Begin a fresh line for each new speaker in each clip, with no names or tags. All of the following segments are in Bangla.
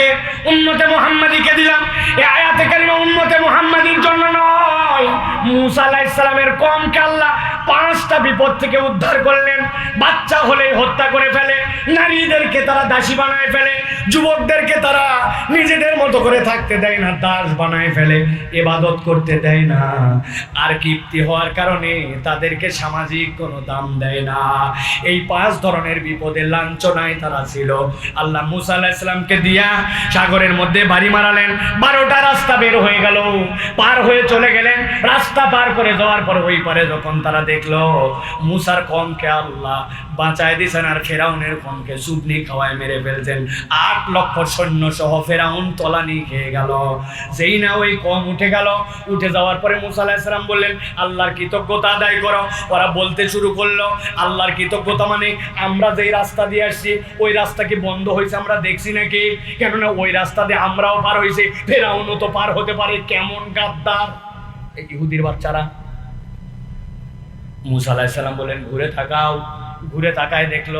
কাকে উম্মতে মোহাম্মদীকে দিলাম? এ আয়াতে কারিমা উম্মতে মোহাম্মদীর জন্য নয়। মুসা আলাহিসের কম কমকে আল্লাহ পাঁচটা বিপদ থেকে উদ্ধার করলেন বাচ্চা হলেই হত্যা করে ফেলে, নারীদেরকে তারা দাসী বানায় ফেলে, যুবকদেরকে তারা নিজেদের মতো করে থাকতে দেয় না, দাস বানায় ফেলে, এবাদত করতে দেয় না। আর কীর্তি হওয়ার কারণে তাদেরকে সামাজিক কোনো দাম দেয় না। এই পাঁচ ধরনের বিপদে লাঞ্ছনায় তারা ছিল। আল্লাহ মুসা আল্লাহ ইসলামকে দিয়া সাগরের মধ্যে বাড়ি মারালেন। বারোটা রাস্তা বের হয়ে গেল। পার হয়ে চলে গেলেন। রাস্তা পার করে যাওয়ার পর ওই পারে যখন তারা দেখল, মুসার কমকে আল্লাহ বাঁচায় দিয়েছেন আর ফেরাউনের কমকে সুবনি খাওয়ায় মেরে ফেলছেন। আট লক্ষ সৈন্য সহ ফেরাউন তলানি খেয়ে গেল। যেই না ওই কম উঠে গেল, উঠে যাওয়ার পরে মুসা আলাহিসাম বললেন, আল্লাহর কৃতজ্ঞতা আদায় করো। ওরা বলতে শুরু করল, আল্লাহর কৃতজ্ঞতা মানে আমরা যেই রাস্তা দিয়ে আসছি, ওই রাস্তা কি বন্ধ হয়েছে আমরা দেখছি নাকি? কেননা ওই রাস্তা দিয়ে আমরাও পার হয়েছি ফেরাউনও তো পার হতে পারে, কেমন গাদ্দার। এই ইহুদির বাচ্চারা মুসা আলাহিসাল্লাম বলেন, ঘুরে থাকাও ঘুরে তাকায় দেখল,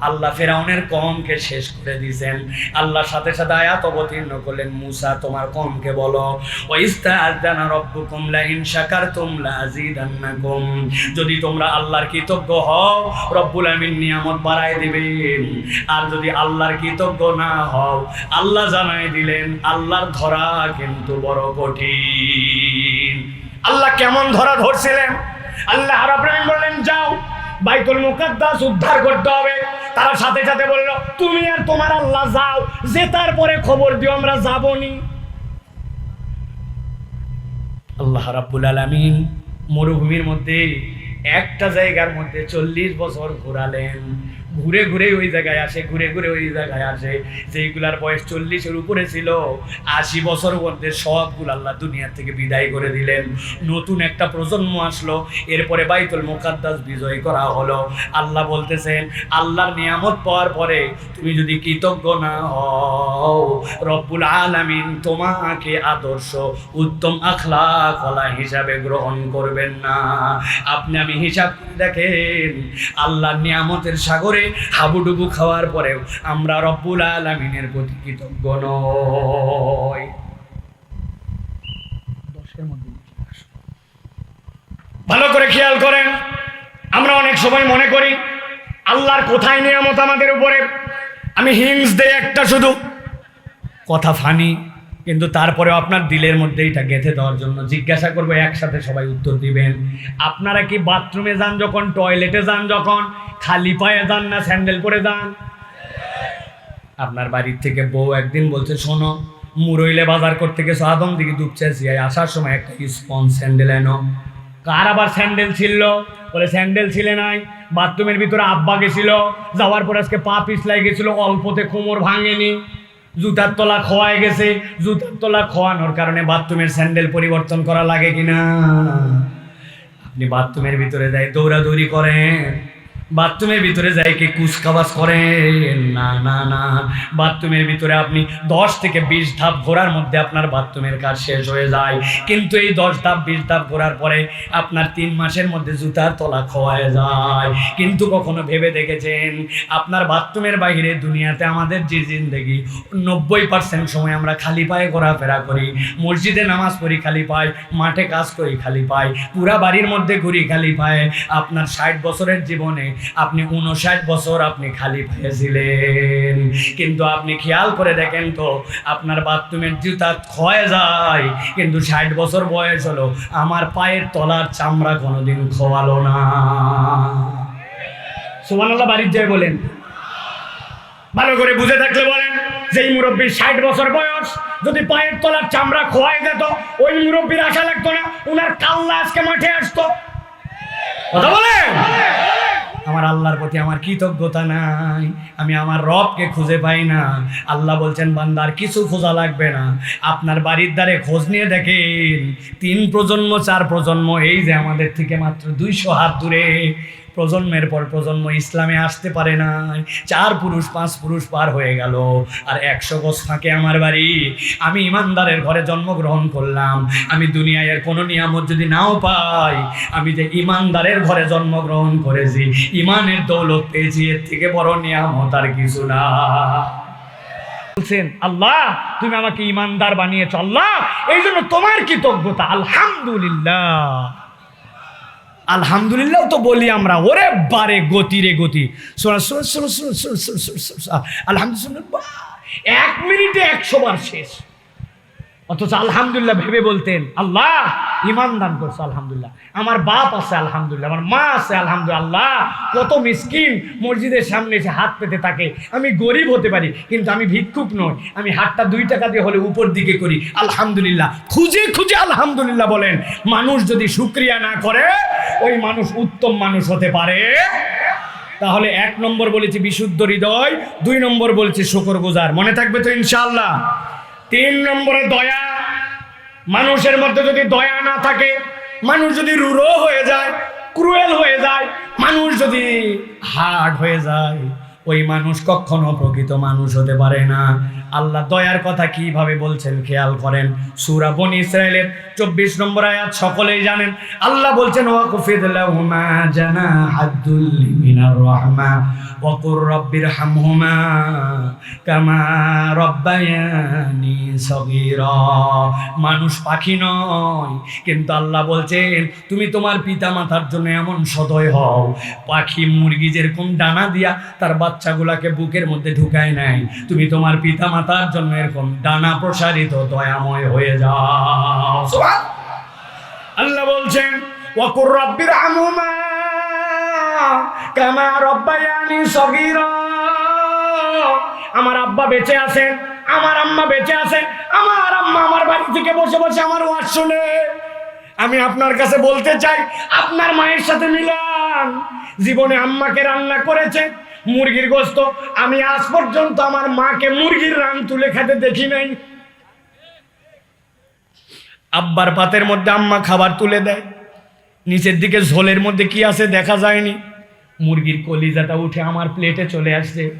আল্লাহ ফেরাউনের কমকে শেষ করে দিয়েছেন। আল্লাহর সাথে সাথে আয়াত অবতীর্ণ করলেন, মুসা, তোমার কমকে বলো। ওয়াইস্তাআযানা রাব্বুকুম লা ইন শাকারতুম লা আযীদান্নাকুম যদি তোমরা আল্লাহর কৃতজ্ঞ হও, রব্বুল আমিন নিয়ামত বাড়ায় দিবেন। আর যদি আল্লাহর কৃতজ্ঞ না হও, আল্লাহ জানাই দিলেন, আল্লাহর ধরা কিন্তু বড় কঠিন। আল্লাহ কেমন ধরা ধরছিলেন? আল্লাহ রাব্বুল বললেন, যাও, বাইতুল মুকাদ্দাস উদ্ধার করতে হবে। তারা সাথে সাথে বলল, তুমি আর তোমার আল্লাহ যাও, যে তারপরে খবর দিও, আমরা যাবনি। আল্লাহ রাব্বুল আলামিন মরুভূমির মধ্যে একটা জায়গার মধ্যে চল্লিশ বছর ঘোরালেন। ঘুরে ঘুরে ওই জায়গায় আসে, ঘুরে ঘুরে ওই জায়গায় আসে। যেইগুলার বয়স চল্লিশের উপরে ছিল, আশি বছর মধ্যে সবগুলো আল্লাহ দুনিয়া থেকে বিদায় করে দিলেন। নতুন একটা প্রজন্ম আসলো, এরপরে বাইতুল মোকাদ্দাস বিজয় করা হলো। আল্লাহ বলতেছেন, আল্লাহর নিয়ামত পাওয়ার পরে তুমি যদি কৃতজ্ঞ না হও, রব্বুল আলামিন তোমাকে আদর্শ, উত্তম আখলাকওয়ালা হিসাবে গ্রহণ করবেন না। আপনি আমি হিসাব দেখেন, আল্লাহর নিয়ামতের সাগরে হাবুডুবু খাওয়ার পরেও আমরা রব্বুল আলামিনের প্রতি কৃতজ্ঞ মধ্যে ভালো করে খেয়াল করেন। আমরা অনেক সময় মনে করি, আল্লাহর কোথায় নিয়ামত আমাদের উপরে? আমি হিংস দেই একটা শুধু, কথা ফানি। কিন্তু তারপরেও আপনার দিলের মধ্যে এটা গেঁথে দেওয়ার জন্য জিজ্ঞাসা করব, একসাথে সবাই উত্তর দিবেন। আপনারা কি বাথরুমে যান যখন, টয়লেটে যান যখন, খালি পায়ে যান না স্যান্ডেল পরে যান? আপনার বাড়ির থেকে বউ একদিন বলছে, শোনো, মুরইলে বাজার করতে গেছো, আদম দিকে ডুবছে আসার সময় একটা স্পন স্যান্ডেল এনো। কার আবার স্যান্ডেল ছিল বলে, স্যান্ডেল ছিলে নাই, বাথরুমের ভিতরে আব্বা গেছিল, যাওয়ার পর আজকে পা পিছলাই গেছিল, অল্পতে কোমর ভাঙেনি। জুতার তলা খোয়ায় গেছে। জুতার তলা খোয়ানোর কারণে বাথরুমের স্যান্ডেল পরিবর্তন করা লাগে কিনা? আপনি বাথরুমের ভিতরে যাই দৌড়াদৌড়ি করেন বাথরুমের ভিতরে যাই কি কুচকাবাজ করেন না না না। বাথরুমের ভিতরে আপনি দশ থেকে বিশ ধাপ ঘোরার মধ্যে আপনার বাথরুমের কাজ শেষ হয়ে যায়। কিন্তু এই দশ ধাপ, বিশ ধাপ ঘোরার পরে আপনার তিন মাসের মধ্যে জুতার তলা খোয়ায় যায়। কিন্তু কখনো ভেবে দেখেছেন? আপনার বাথরুমের বাইরে দুনিয়াতে আমাদের যে জিন্দগি, নব্বই পার্সেন্ট সময় আমরা খালি পায়ে ঘোরাফেরা করি। মসজিদে নামাজ পড়ি, খালি পায়, মাঠে কাজ করি, খালি পায়। পুরা বাড়ির মধ্যে ঘুরি, খালি পায়ে। আপনার ষাট বছরের জীবনে আপনি উনষাট বছর আপনি খালি পেয়েছিলেন কিন্তু আপনি খেয়াল করে দেখেন তো, আপনার বাথরুমের জুতা ক্ষয় যায়। কিন্তু ষাট বছর বয়স হলো, আমার পায়ের তলার চামড়া কোনোদিন খোয়ালো না। সুবহানাল্লাহ, বাড়ির যায় বলেন। ভালো করে বুঝে থাকলে বলেন, যেই মুরব্বীর ষাট বছর বয়স, যদি পায়ের তলার চামড়া খোয়াই যেত, ওই মুরব্বীর আশা লাগতো না, উনার কাল্লা আজকে মাঠে আসতো। কথা বলেন? আমার আল্লাহর প্রতি আমার কৃতজ্ঞতা নাই। আমি আমার রবকে খুঁজে পাই না। আল্লাহ বলছেন, বান্দার কিছু খোঁজা লাগবে না। আপনার বাড়ির দ্বারে খোঁজ নিয়ে দেখেন। তিন প্রজন্ম, চার প্রজন্ম, এই যে আমাদের থেকে মাত্র দুইশো হাত দূরে। প্রজন্মের পর প্রজন্ম ইসলামে আসতে পারে না। চার পুরুষ, পাঁচ পুরুষ পার হয়ে গেল। আর একশো গজ ফাঁকে আমার বাড়ি। আমি ইমানদারের ঘরে জন্মগ্রহণ করলাম। আমি দুনিয়ায় কোনো নিয়ামত যদি নাও পাই, আমি যে ইমানদারের ঘরে জন্মগ্রহণ করেছি, ইমানের দৌলত পেয়েছি, এর থেকে বড় নিয়ামত আর কিছু না। বলছেন, আল্লাহ, তুমি আমাকে ইমানদার বানিয়েছ, আল্লাহ এই জন্য তোমার কৃতজ্ঞতা, আলহামদুলিল্লাহ। আলহামদুলিল্লাহ তো বলি আমরা, ওরে বারে গতি রে গতি। আলহামদুলিল্লাহ এক মিনিটে একশো বার শেষ। অথচ আলহামদুলিল্লাহ ভেবে বলতেন, আল্লাহ ইমান দান করছে, আলহামদুলিল্লাহ। আমার বাপ আছে, আলহামদুলিল্লাহ। আমার মা আছে, আলহামদুলিল্লাহ। কত মিসকিন মসজিদের সামনে এসে হাত পেতে থাকে। আমি গরিব হতে পারি, কিন্তু আমি ভিক্ষুক নই। আমি হাতটা দুই টাকা দিয়ে হলে উপর দিকে করি। আলহামদুলিল্লাহ। খুঁজে খুঁজে আলহামদুলিল্লাহ বলেন, মানুষ যদি শুক্রিয়া না করে, ওই মানুষ উত্তম মানুষ হতে পারে। তাহলে এক নম্বর বলেছি বিশুদ্ধ হৃদয়, দুই নম্বর বলেছি শুকর গুজার। মনে থাকবে তো ইনশাআল্লাহ? তিন নম্বরে দয়া মানুষের মধ্যে যদি দয়া না থাকে, মানুষ যদি রুরো হয়ে যায়, ক্রুয়েল হয়ে যায়, মানুষ যদি হার্ড হয়ে যায়, ওই মানুষ কখনো প্রকৃত মানুষ হতে পারে না। আল্লাহ দয়ার কথা কীভাবে বলছেন খেয়াল করেন? সুরা বনি ইসরায়েলের চব্বিশ নম্বর আয়াত সকলেই জানেন। আল্লাহ বলছেন ওয়াকুফিদ লাহুমা জানাহাদ্দুল মিনার রাহমা ওয়াকুর রব্বির হামহুমা কামা রব্বায়ানি সগীরা। মানুষ পাখি নয়, কিন্তু আল্লাহ বলছেন, তুমি তোমার পিতা মাতার জন্য এমন সদয় হও, পাখি মুরগি যেরকম ডানা দিয়া তার বাচ্চাগুলাকে বুকের মধ্যে ঢুকায় নেয় তুমি তোমার পিতা মাতার জন্য এরকম ডানা প্রসারিত দয়াময় হয়ে যাও আল্লাহ বলছেন ওয়াকুর রব্বির হামহুমা কামা রব্বায়ানি সগীরা। আমার আব্বা বেঁচে আছেন আমার আম্মা বেঁচে আছেন আমার আম্মা আমার বাড়ি থেকে বসে বসে আমার ওয়াজ শুনে। আমি আপনার কাছে বলতে চাই আপনার মায়ের সাথে মিলান। জীবনে আম্মাকে রান্না করেছে মুরগির গোস্ত। আমি আজ পর্যন্ত আমার মাকে মুরগির রান তুলে খেতে দেখি নাই। আব্বার পাতের মধ্যে আম্মা খাবার তুলে দেয়। নিচের দিকে ঝোলের মধ্যে কি আছে দেখা যায়নি। মুরগির কলিজাটা উঠে আমার প্লেটে চলে আসছে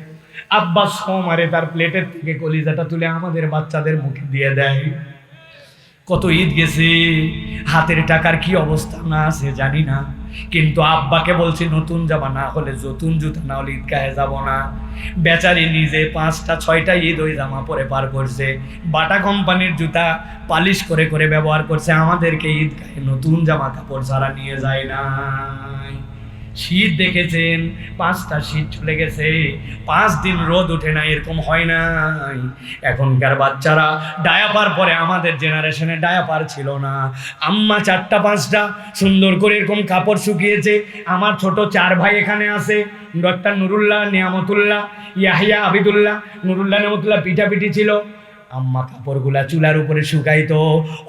আব্বা সোমারে তার প্লেটের থেকে কলিজাটা তুলে আমাদের বাচ্চাদের মুখে দিয়ে দেয়। কত ঈদ গেছে, হাতের টাকার কি অবস্থা না আছে জানি না। কিন্তু আব্বাকে বলছি, নতুন জামা না হলে নতুন জুতা না হলে ঈদগাহে যাব না। বেচারি নিজে পাঁচটা, ছয়টা ঈদ ওই জামা পরে পার করছে। বাটা কোম্পানির জুতা পালিশ করে করে ব্যবহার করছে। আমাদেরকে ঈদগাহে নতুন জামা কাপড় ছাড়া নিয়ে যায় নাই। শীত দেখেছেন? পাঁচটা শীত চলে গেছে। পাঁচ দিন রোদ ওঠে না, এরকম হয় নাই। এখনকার বাচ্চারা ডায়াপার পরে, আমাদের জেনারেশনে ডায়াপার ছিল না। আম্মা চারটা, পাঁচটা, সুন্দর করে এরকম কাপড় শুকিয়েছে। আমার ছোট চার ভাই এখানে আছে। ডক্টর নুরুল্লাহ, নিয়ামতুল্লাহ, ইয়াহিয়া, আবিদুল্লাহ। নুরুল্লাহ, নিয়ামতুল্লাহ পিঠাপিঠি ছিল। আম্মা কাপড়গুলা চুলার উপরে শুকাইতো,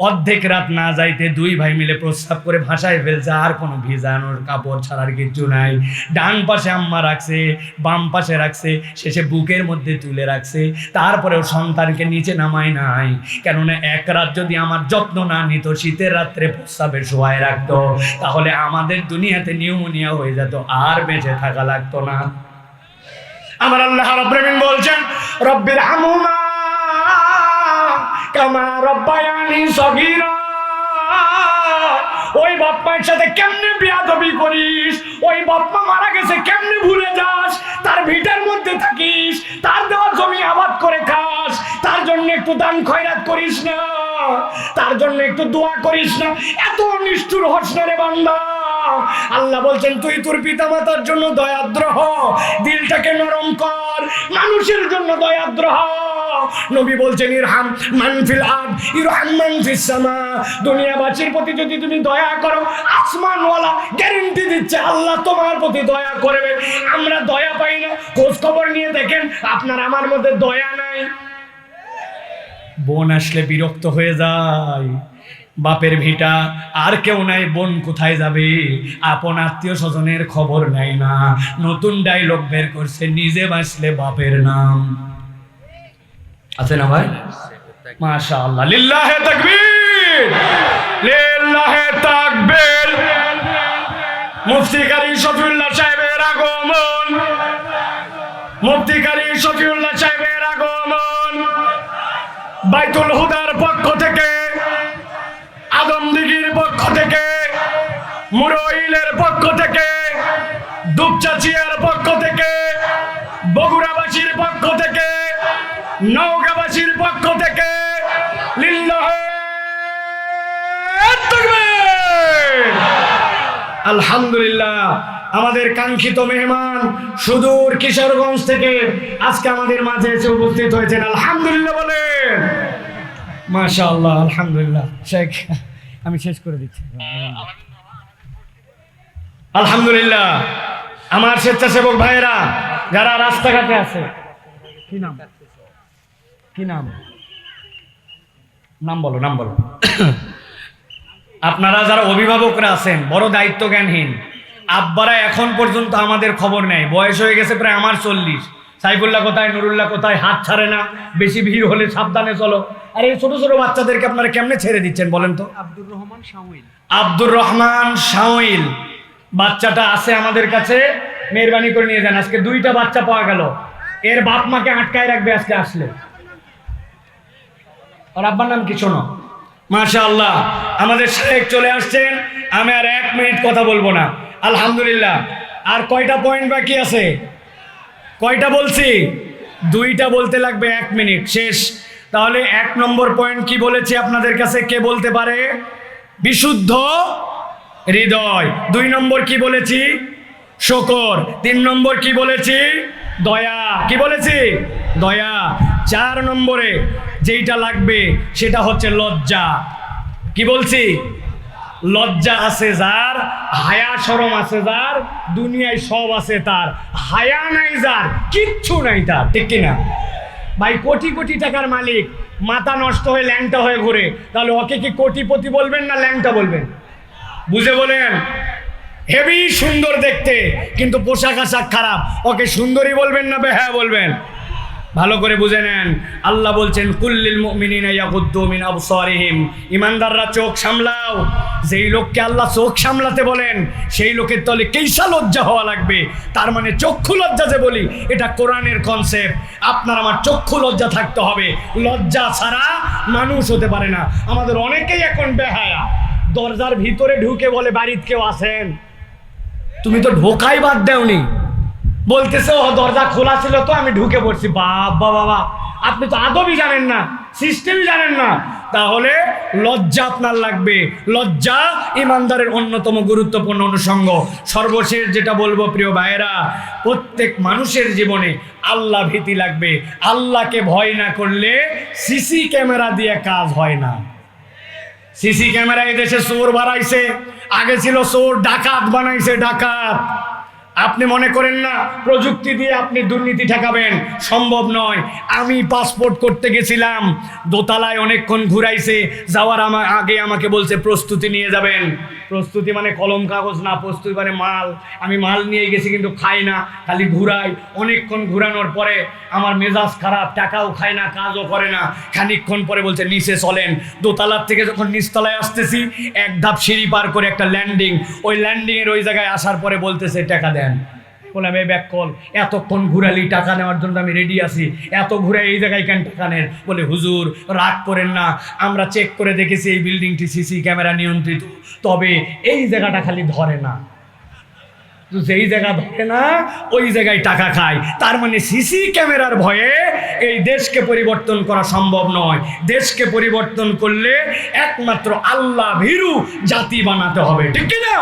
অর্ধেক রাত না যাইতে দুই ভাই মিলে প্রস্তাব করে ভাসায় ফেলছে, আর কোনো ভিজানোর কাপড় ছাড়ার কিচ্ছু নাই। ডান পাশে আম্মা রাখছে, বাম পাশে রাখছে, শেষে বুকের মধ্যে তুলে রাখছে, তারপরেও সন্তানকে নিচে নামায় নাই। কেননা এক রাত যদি আমার যত্ন না নিত, শীতের রাত্রে প্রস্তাবে শোয়ায় রাখতো, তাহলে আমাদের দুনিয়াতে নিউমোনিয়া হয়ে যেত, আর বেঁচে থাকা লাগতো না। আমার আল্লাহ রাব্বুল আলামিন বলছেন, রব্বির হামুমা কামা রব্বায়ানি ওই বাপ্পার সাথে কেমনে বিয়াদবি করিস? ওই বাপ্পা মারা গেছে, কেমনে ভুলে যাস? তার ভিটার মধ্যে থাকিস, তার দেওয়া জমি আবাদ করে খাস, তার জন্য একটু দান খয়রাত করিস না, তার জন্য একটু দোয়া করিস না। এত নিষ্ঠুর হস না রে বান্দা। আল্লাহ বলছেন, তুই তোর পিতা মাতার জন্য দয়াদ্র হ দিলটাকে নরম কর, মানুষের জন্য দয়াদ্র হ নবী বলছেন, ইরহাম মানফিল আব ইরহাম মানফিস সামা। দুনিয়াবাসীর প্রতি যদি তুমি দয়া করো, আসমানওয়ালা গ্যারেন্টি দিচ্ছে, আল্লাহ তোমার প্রতি দয়া করবে। আমরা দয়া পাই না। খোঁজ খবর নিয়ে দেখেন, আপনার আমার মধ্যে দয়া নাই। বোন আসলে বিরক্ত হয়ে যায়। বাপের ভিটা আর কেউ নাই, বোন কোথায় যাবে? আপন আত্মীয় স্বজনের খবর নেয় না। নতুন ডায়লগ বের করছে, নিজে বাসলে বাপের নাম। আছে না ভাই? মাশা আল্লাহ লিল্লাহে তাকবীর! লিল্লাহে তাকবীর! মুফতি কারি শফিউল্লাহ সাহেবের আগমন! মুফতি কারি শফিউল্লাহ সাহেবের আগমন! বাইতুল হুদার পক্ষ থেকে, আদমদিগির পক্ষ থেকে, মুরইলের পক্ষ থেকে, দুপচাচিয়ার পক্ষ থেকে, বগুড়াবাসীর পক্ষ থেকে নৌকাবাসীর পক্ষ থেকে আলহামদুলিল্লাহ, আমাদের কাঙ্ক্ষিত মেহমান সুদূর কিশোরগঞ্জ থেকে আজকে আমাদের মাঝে এসে উপস্থিত হয়েছেন। আলহামদুলিল্লাহ বলেন। মাশা আল্লাহ আলহামদুলিল্লাহ। শেখ, আমি শেষ করে দিচ্ছি। আলহামদুলিল্লাহ। আমার স্বেচ্ছাসেবক ভাইয়েরা, যারা রাস্তাঘাটে আছে, কি নাম? কি নাম? নাম বলো নাম বলো। আপনারা যারা অভিভাবকরা আছেন বড় দায়িত্ব জ্ঞানহীন আব্বারা এখন পর্যন্ত আমাদের খবর নেই বয়স হয়ে গেছে প্রায় আমার চল্লিশ। সাইফুল্লাহ কোথায় নুরুল্লাহ কোথায় হাত ছাড়ে না। বেশি ভিড় হলে সাবধানে চলো। আর এই ছোট ছোট বাচ্চাদেরকে আপনারা কেমনে ছেড়ে দিচ্ছেন বলেন তো?
আব্দুর রহমান শাওইল।
আব্দুর রহমান শাওইল। বাচ্চাটা আছে আমাদের কাছে। মেহরবানি করে নিয়ে যান। আজকে দুইটা বাচ্চা পাওয়া গেল। এর বাপ মাকে আটকায় রাখবে আজকে আসলে। আর আব্বার নাম কি শোনো? মাশা আল্লাহ আমাদের শেখ চলে আসছেন, আমি আর এক মিনিট কথা বলব না। আলহামদুলিল্লাহ, আর কয়টা পয়েন্ট বাকি আছে? কয়টা বলছি? দুইটা বলতে লাগবে এক মিনিট, শেষ। তাহলে এক নম্বর পয়েন্ট কি বলেছি আপনাদের কাছে? কে বলতে পারে? বিশুদ্ধ হৃদয়। দুই নম্বর কি বলেছি? শকর। তিন নম্বর কি বলেছি? দয়া। কি বলেছি? দয়া। চার নম্বরে যেইটা লাগবে সেটা হচ্ছে লজ্জা। কি বলছি? লজ্জা আছে যার, হায়া সরম আছে যার, দুনিয়ায় সব আছে তার। হায়া নাই যার, কিচ্ছু নাই তার, ঠিক কিনা? ভাই, কোটি কোটি টাকার মালিক, মাথা নষ্ট হয়ে ল্যাংটা হয়ে ঘুরে। তাহলে ওকে কি কোটিপতি বলবেন না ল্যাংটা বলবেন? বুঝে বলেন? হেভি সুন্দর দেখতে, কিন্তু পোশাক আশাক খারাপ। ওকে সুন্দরী বলবেন না বেহা বলবেন? ভালো করে বুঝে নেন। আল্লাহ বলছেন, কুল্লিল মুমিনিনা ইয়াগুদ্দু মিন আবসারিহিম। ইমানদাররা চোখ সামলাও। যেই লোককে আল্লাহ চোখ সামলাতে বলেন, সেই লোকের তলে কেইসা লজ্জা হওয়া লাগবে? তার মানে চক্ষু লজ্জা যে বলি, এটা কোরআনের কনসেপ্ট আপনার আমার চক্ষু লজ্জা থাকতে হবে। লজ্জা ছাড়া মানুষ হতে পারে না। আমাদের অনেকেই এখন বেহায়া। দরজার ভিতরে ঢুকে বলে, বাড়িতে কেউ আসেন তুমি তো ঢোকাই বাদ দেওনি। বলতেছে ও দরজা খোলা ছিল তো, আমি ঢুকে পড়ছি। বাবা বাবা, আপনি তো আদবই জানেন না, সিস্টেমই জানেন না। তাহলে লজ্জা আপনার লাগবে। লজ্জা ইমানদারের অন্যতম গুরুত্বপূর্ণ অনুষঙ্গ। সর্বশেষ যেটা বলব, প্রিয় ভাইয়েরা, প্রত্যেক মানুষের জীবনে আল্লাহ ভীতি লাগবে। আল্লাহকে ভয় না করলে সিসি ক্যামেরা দিয়ে কাজ হয় না। সিসি ক্যামেরা এদেশে চোর বাড়াইছে আগে ছিল চোর, ডাকাত বানাইছে, ডাকাত। আপনি মনে করেন না, প্রযুক্তি দিয়ে আপনি দুর্নীতি ঠেকাবেন? সম্ভব নয়। আমি পাসপোর্ট করতে গেছিলাম, দোতলায় অনেকক্ষণ ঘুরাইছে, যাওয়ার আমার আগে আমাকে বলছে, প্রস্তুতি নিয়ে যাবেন। প্রস্তুতি মানে কলম, কাগজ না, প্রস্তুতি মানে মাল। আমি মাল নিয়ে গেছি কিন্তু খাই না, খালি ঘুরাই। অনেকক্ষণ ঘুরানোর পরে আমার মেজাজ খারাপ, টাকাও খায় না, কাজও করে না। খানিকক্ষণ পরে বলছে, নিচে চলেন। দোতলার থেকে যখন নিচতলায় আসতেছি, এক ধাপ সিঁড়ি পার করে একটা ল্যান্ডিং। ওই ল্যান্ডিংয়ের ওই জায়গায় আসার পরে বলতেছে, টাকা দেন। বললাম এই ব্যাক কল এতক্ষণ ঘুরালি, টাকা নেওয়ার জন্য আমি রেডি আছি। এত ঘুরে এই জায়গায় কেন টাকা নেন? বলে, হুজুর, রাগ করেন না। আমরা চেক করে দেখেছি এই বিল্ডিংটি সিসি ক্যামেরা নিয়ন্ত্রিত। তবে এই জায়গাটা খালি ধরে না। যেই জায়গা ধরে না, ওই জায়গায় টাকা খায়। তার মানে সিসি ক্যামেরার ভয়ে এই দেশকে পরিবর্তন করা সম্ভব নয়। দেশকে পরিবর্তন করলে একমাত্র আল্লাহ ভীরু জাতি বানাতে হবে। ঠিক কি না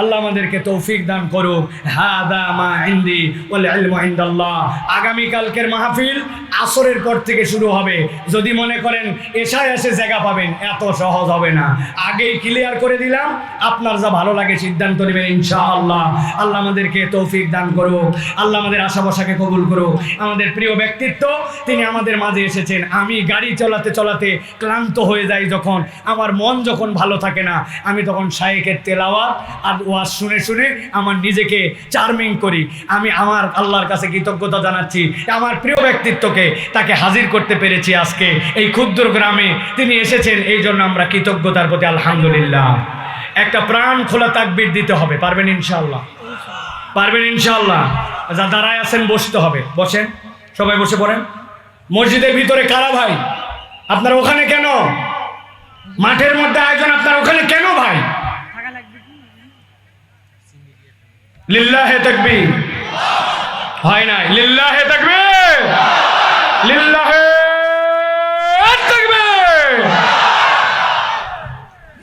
আল্লাহ আমাদেরকে তৌফিক দান করুক। হাদা মা ইন্দি ওয়াল ইলমু ইনদাল্লাহ। আগামী কালকের মাহফিল আসরের পর থেকে শুরু হবে। যদি মনে করেন এশায় এসে জায়গা পাবেন, এত সহজ হবে না। আগেই ক্লিয়ার করে দিলাম, আপনার যা ভালো লাগে সিদ্ধান্ত নেবেন ইনশাআল্লাহ। আল্লাহ আমাদেরকে তৌফিক দান করুক। আল্লাহ আমাদের আশা কবুল করুক। আমাদের প্রিয় ব্যক্তিত্ব, তিনি আমাদের মাঝে এসেছেন। আমি গাড়ি চালাতে চালাতে ক্লান্ত হয়ে যাই যখন। আমার মন যখন ভালো থাকে না, আমি তখন শায়েকের তেলাওয়াত আর ওয়াজ শুনে শুনে আমার নিজেকে চার্মিং করি। আমি আমার আল্লাহর কাছে কৃতজ্ঞতা জানাচ্ছি। আমার প্রিয় ব্যক্তিত্বকে তাকে হাজির করতে পেরেছি আজকে। এই ক্ষুদ্র গ্রামে তিনি এসেছেন, এই জন্য আমরা কৃতজ্ঞতার প্রতি আলহামদুলিল্লাহ। একটা প্রাণ খোলা তাকবির দিতে হবে, পারবেন ইনশাআল্লাহ? পারবেন ইনশাআল্লাহ? যা দাঁড়ায় আছেন, বসতে হবে। বসেন, সবাই বসে পড়েন। মসজিদের ভিতরে কারা ভাই? আপনার ওখানে কেন? মাঠের মধ্যে আয়োজন, আপনার ওখানে কেন ভাই
থাকা লাগবে কি
লিল্লাহে তাকবীর। হয় নাই। লিল্লাহে তাকবীর। লিল্লাহে